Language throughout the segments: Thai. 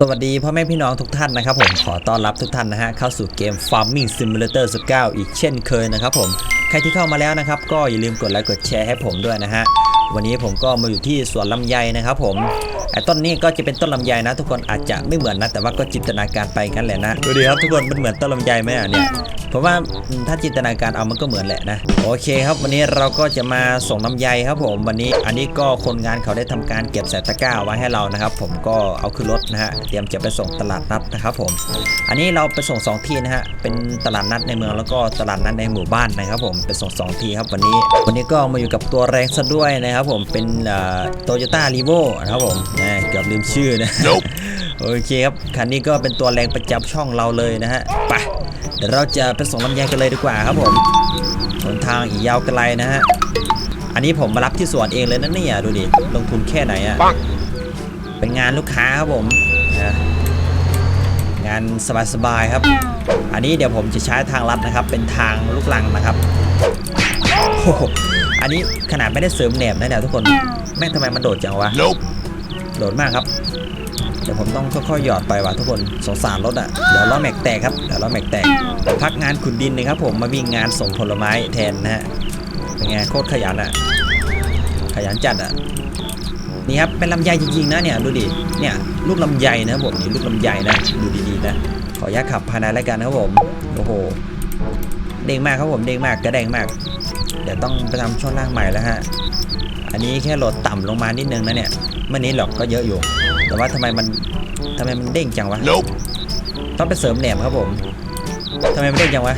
สวัสดีพ่อแม่พี่น้องทุกท่านนะครับผมขอต้อนรับทุกท่านนะฮะเข้าสู่เกม Farming Simulator 19 อีกเช่นเคยนะครับผมใครที่เข้ามาแล้วนะครับ ก็อย่าลืมกดไลค์กดแชร์ให้ผมด้วยนะฮะวันนี้ผมก็มาอยู่ที่สวนลำไยนะครับผม ต้นนี้ก็จะเป็นต้นลำไยนะ ทุกคนอาจจะไม่เหมือนนะ แต่ว่าก็จินตนาการไปกันแหละนะดูดีครับทุกคนมันเหมือนต้นลำไยไหมอะเนี่ยผมว่าอืมถ้าจินตนาการเอามันก็เหมือนแหละนะโอเคครับวันนี้เราก็จะมาส่งลำไยครับผมวันนี้อันนี้ก็คนงานเขาได้ทำการเก็บใส่ตะกร้าไว้ให้เรานะครับ ผมก็เอาขึ้นรถนะฮะเตรียมจะไปส่งตลาดนัดนะครับผม อันนี้เราไปส่งสองที่นะฮะเป็นตลาดนัดในเมืองแล้วก็ตลาดนัดในหมู่บ้านนะครับ ผมไปส่งสองที่ครับวันนี้ วันนี้ก็มาอยู่กับตัวแรงซะด้วยนะครับ ผมเป็นโตโยต้ารีโวนะครับผมนะเกือบลืมชื่อนะโอเคครับคันนี้ก็เป็นตัวแรงประจำช่องเราเลยนะฮะไปเดี๋ยวเราจะไปส่งลำไยกันเลยดีกว่าครับผมหนทางอีกยาวไกลนะฮะอันนี้ผมมารับที่สวนเองเลยนะเนี่ยดูดิลงทุนแค่ไหนอะเป็นงานลูกค้าครับผมนะงานสบายๆครับ อันนี้เดี๋ยวผมจะใช้ทางลัดนะครับ เป็นทางลูกลังนะครับโอ้โหอันนี้ขนาดไม่ได้เสริมแหนบนะเนี่ยทุกคนแม่งทำไมมันโดดจังวะ Nope. โดดมากครับเดี๋ยวผมต้องค่อยๆหยอดไปว่ะทุกคนสงสารรถอะเดี๋ยวล้อแม็กแตกครับเดี๋ยวล้อแม็กแตกพักงานขุดดินนะครับผมมาวิ่งงานส่งผลไม้แทนนะฮะเป็นไงโคตรขยันอะขยันจัดอะนี่ครับเป็นลำไยจริงๆนะเนี่ยดูดิเนี่ยลูกลำไยนะครับผมนี่ลูกลำไยนะดูดีๆนะขออนุญาตขับภายในแล้วกันครับผมโอ้โหเด้งมากครับผมเด้งมากกระแดงมาก เดี๋ยวต้องไปทำช่วงล่างใหม่แล้วฮะ อันนี้แค่โหลดต่ำลงมานิดนึงนะเนี่ยเมื่อนี้หรอกก็เยอะอยู่ แต่ว่าทำไมมันทำไมมันเด้งจังวะ Nope. ต้องไปเสริมแหนมครับผมทำไมมันเด้งจังวะ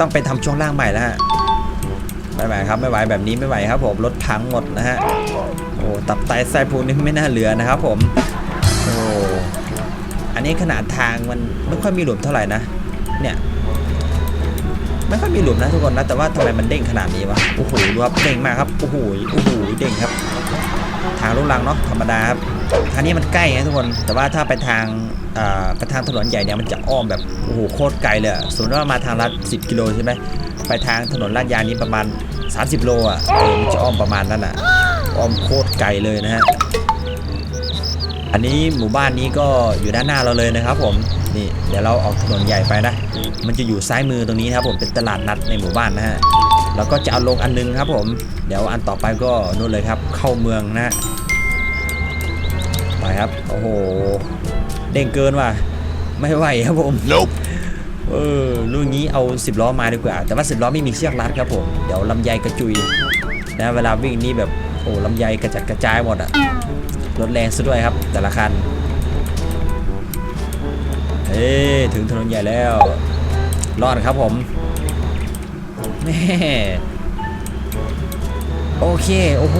ต้องไปทำช่วงล่างใหม่แล้วฮะไม่ไหวครับไม่ไหวแบบนี้ไม่ไหวครับผมรถพังหมดนะฮะโอ้ตับไตไส้พุงนี่ไม่น่าเหลือนะครับผมโอ้อันนี้ขนาดทางมันไม่ค่อยมีหลุมเท่าไหร่นะเนี่ย ไม่ค่อยมีหลุมนะทุกคนนะแต่ว่าทำไมมันเด้งขนาดนี้วะโอ้โหดูครับเด้งมากครับโอ้โหโอ้โหเด้งครับ ทางลูกลังเนาะธรรมดาครับทางนี้มันใกล้ไงทุกคนแต่ว่าถ้าไปทางไปทางถนนใหญ่เนี่ยมันจะอ้อมแบบโอ้โหโคตรไกลเลยสมมติว่ามาทางลัด10 กิโลใช่ไหมไปทางถนนลาดยางนี้ประมาณ 30 โลอะเออมันจะอ้อมประมาณนั้นอะอ้อมโคตรไกลเลยนะฮะอันนี้หมู่บ้านนี้ก็อยู่ด้านหน้าเราเลยนะครับผม นี่เดี๋ยวเราออกถนนใหญ่ไปนะ มันจะอยู่ซ้ายมือตรงนี้นะครับผมเป็นตลาดนัดในหมู่บ้านนะฮะแล้วก็จะเอาลงอันนึงครับผม เดี๋ยวอันต่อไปก็นู่นเลยครับ เข้าเมืองนะฮะไปครับโอ้โหเด้งเกินว่ะไม่ไหวครับผม Nope. เออลูกนี้เอา 10 ล้อมาดีกว่า แต่ว่า 10 ล้อไม่มีเชือกรัดครับผม เดี๋ยวลำไยกระจุยนะเวลาวิ่งนี่แบบโอ้ลำไยกระจัดกระจายหมดอะรถแรงซะด้วยครับ แต่ละคัน เฮ้ถึงถนนใหญ่แล้ว รอดครับผมแม่โอเค โอ้โห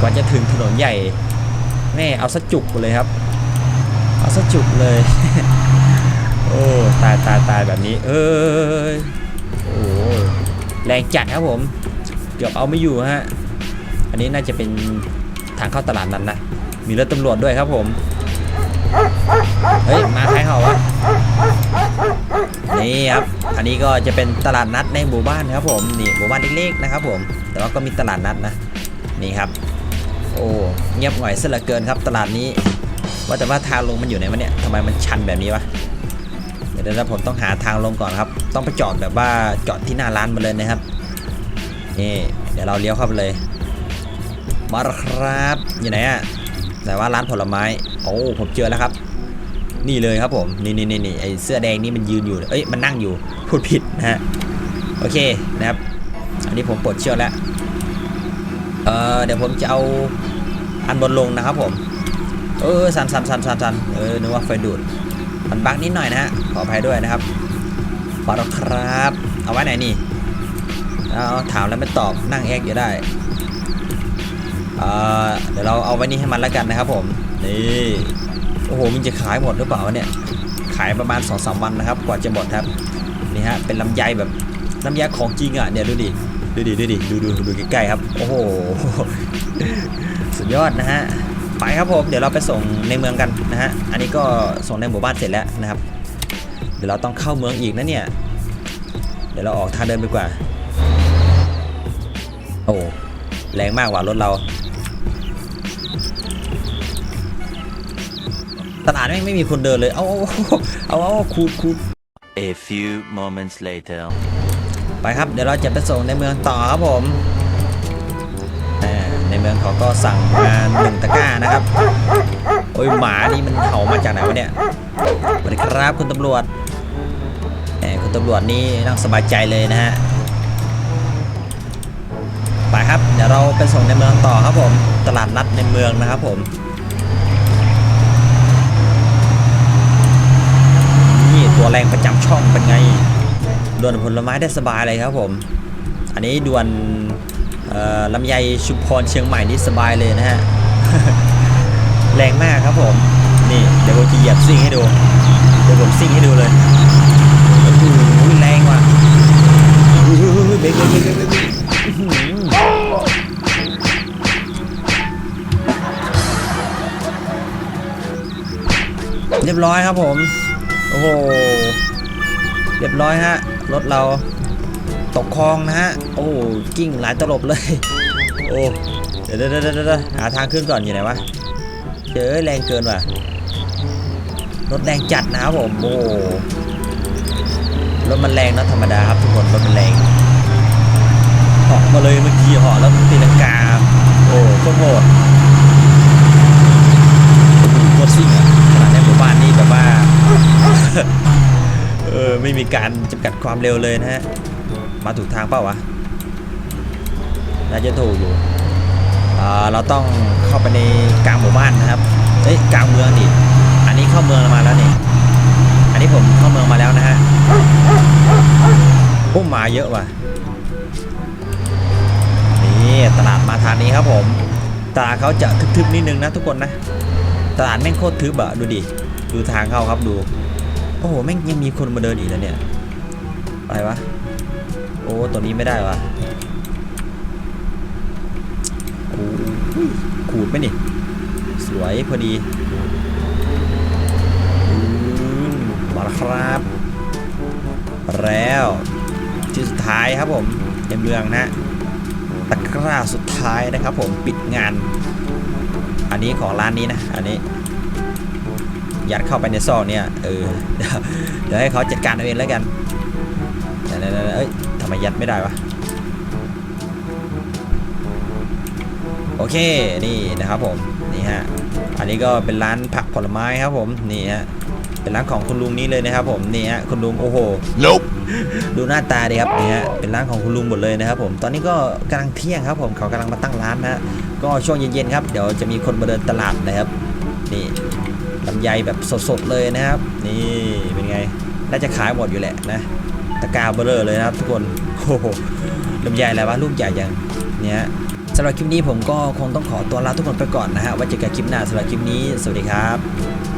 กว่าจะถึงถนนใหญ่แม่เอาสะจุกเลยครับ เอาสะจุกเลย โอ้ ตายตายตายแบบนี้ เอ้ยโอ้แรงจัดครับผม เกือบเอาไม่อยู่ฮะ อันนี้น่าจะเป็นทางเข้าตลาดนั้นนะ มีรถตำรวจด้วยครับผม เฮ้ยมาใครเขาวะนี่ครับ อันนี้ก็จะเป็นตลาดนัดในหมู่บ้านครับผมนี่หมู่บ้านเล็กๆนะครับ ผม แต่ว่าก็มีตลาดนัดนะนี่ครับ โอ้เงียบหน่อยเสียเหลือเกินครับ ตลาดนี้ ว่าแต่ว่าทางลงมันอยู่ไหนวะเนี่ยทำไมมันชันแบบนี้วะเดี๋ยวเดี๋ยวผมต้องหาทางลงก่อนครับ ต้องไปจอดแบบว่าจอดที่หน้าร้านมาเลยนะครับนี่เดี๋ยวเราเลี้ยวเข้าไปเลยมาครับอยู่ไหนอะแต่ว่าร้านผลไม้โอ้ผมเจอแล้วครับ นี่เลยครับผมนี่นี่นี่นไอเสื้อแดงนี่มันยืนอยู่เอ้ยมันนั่งอยู่พูดผิดนะฮะโอเคนะครับ อันนี้ผมปลดเชือกแล้วเออเดี๋ยวผมจะเอาอันบนลงนะครับผม เออสันสันสันสันสันเออนึกว่าไฟดูดมันบักนิดหน่อยนะฮะขออภัยด้วยนะครับปาแล้วครับ เอาไว้ไหนนี่เอาถามแล้วไม่ตอบนั่งแอกอยู่ได้เออเดี๋ยวเราเอาไว้นี่ให้มันแล้วกันนะครับผมนี่ โอ้โหมันจะขายหมดหรือเปล่าเนี่ย ขายประมาณ2อสวันนะครับ กว่าจะหมดครับนี่ฮะเป็นลำไยแบบลำไยของจริงอะเนี่ยดูดิดูดิดูดิดูดูดูใกล้ๆครับ โอ้โหสุดยอดนะฮะไปครับผมเดี๋ยวเราไปส่งในเมืองกันนะฮะอันนี้ก็ส่งในหมู่บ้านเสร็จแล้วนะครับ เดี๋ยวเราต้องเข้าเมืองอีกนะเนี่ยเดี๋ยวเราออกทางเดินไปกว่า โอ้แรงมากกว่ารถเรา ตลาดแม่งไม่มีคนเดินเลย เอาเอาเอาเอาเอาขูดขูด A few moments later. ไปครับ เดี๋ยวเราจะไปส่งในเมืองต่อครับผมอ่าในเมืองเขาก็สั่งมาหนึ่งตะกร้านะครับ โอ้ยหมานี่มันเห่ามาจากไหนวะเนี่ยสวัสดีครับคุณตำรวจแหมคุณตำรวจนี่นั่งสบายใจเลยนะฮะไปครับ เดี๋ยวเราไปส่งในเมืองต่อครับผม ตลาดนัดในเมืองนะครับผม นี่ ตัวแรงประจำช่องเป็นไงดวนผลไม้ได้สบายเลยครับผม อันนี้ดวนลำไยชุมพรเชียงใหม่นี่สบายเลยนะฮะ แรงมากครับผม นี่เดี๋ยวผมจะเหยียบซิ่งให้ดู เดี๋ยวผมซิ่งให้ดูเลยโอ้โหแรงว่ะเบรกเบรกเบรกเบรกเรียบร้อยครับผม อ้โห เรียบร้อยฮะ รถเราตกคลองนะฮะ โอ้กิ้งหลายตลบเลย โอ้เดี๋ยวเดี๋ยวเดี๋ยวเดี๋ยวหาทางขึ้นก่อนอยู่ไหนวะเจอแรงเกินว่ะ รถแรงจัดนะครับผม โอ้รถมันแรงนะธรรมดาครับทุกคนรถมันแรงเหาะมาเลยเมื่อกี้เหาะแล้วตีลังกา โอ้โคตรโหดโคตรซิ่งอะขนาดในหมู่บ้านนี่แบบว่า เออไมีการจำกัดความเร็วเลยนะฮะ มาถูกทางเปล่าวะ น่าจะถูกอยู่เราต้องเข้าไปในกลางหมู่บ้านนะครับ เอ้ยกลางเมืองดิอันนี้เข้าเมืองมาแล้วนี่ อันนี้ผมเข้าเมืองมาแล้วนะฮะโอ้หมาเยอะว่ะ นี่ตลาดมาทางนี้ครับผมตลาดเขาจะทึบๆนิดนึงนะทุกคนนะ ตลาดแม่งโคตรทึบอะดูดิ ดูทางเข้าครับดู อ้โหแม่งยังมีคนมาเดินอีกแล้วเนี่ยอะไรวะโอ้ตัวนี้ไม่ได้วะโอ้ขูดไหมนี่สวยพอดีอืมาครับ แล้วที่สุดท้ายครับผมในเมืองนะตะกร้าสุดท้ายนะครับผมปิดงาน อันนี้ของร้านนี้นะ อันนี้ ยัดเข้าไปในซอกเนี่ยเออเดี๋ยวเดี๋ยวให้เขาจัดการเอาเองแล้วกันเดี๋ยวๆๆเอ้ยทำไมยัดไม่ได้วะโอเคนี่นะครับผมนี่ฮะอันนี้ก็เป็นร้านผักผลไม้ครับผมนี่ฮะเป็นร้านของคุณลุงนี้เลยนะครับผมนี่ฮะคุณลุงโอ้โห Nope. ดูหน้าตาดีครับนี่ฮะเป็นร้านของคุณลุงหมดเลยนะครับผมตอนนี้ก็กำลังเที่ยงครับผมเขากำลังมาตั้งร้านนะฮะก็ช่วงเย็นๆครับเดี๋ยวจะมีคนมาเดินตลาดนะครับนี่ ลำไยแบบสดๆเลยนะครับ นี่เป็นไง น่าจะขายหมดอยู่แหละนะ ตะกาเบลอเลยนะครับทุกคน โอ้โหลำไยอะไรวะลูกใหญ่ยังเนี่ยสำหรับคลิปนี้ผมก็คงต้องขอตัวลาทุกคนไปก่อนนะฮะไว้เจอกันคลิปหน้าสำหรับคลิปนี้ สวัสดีครับ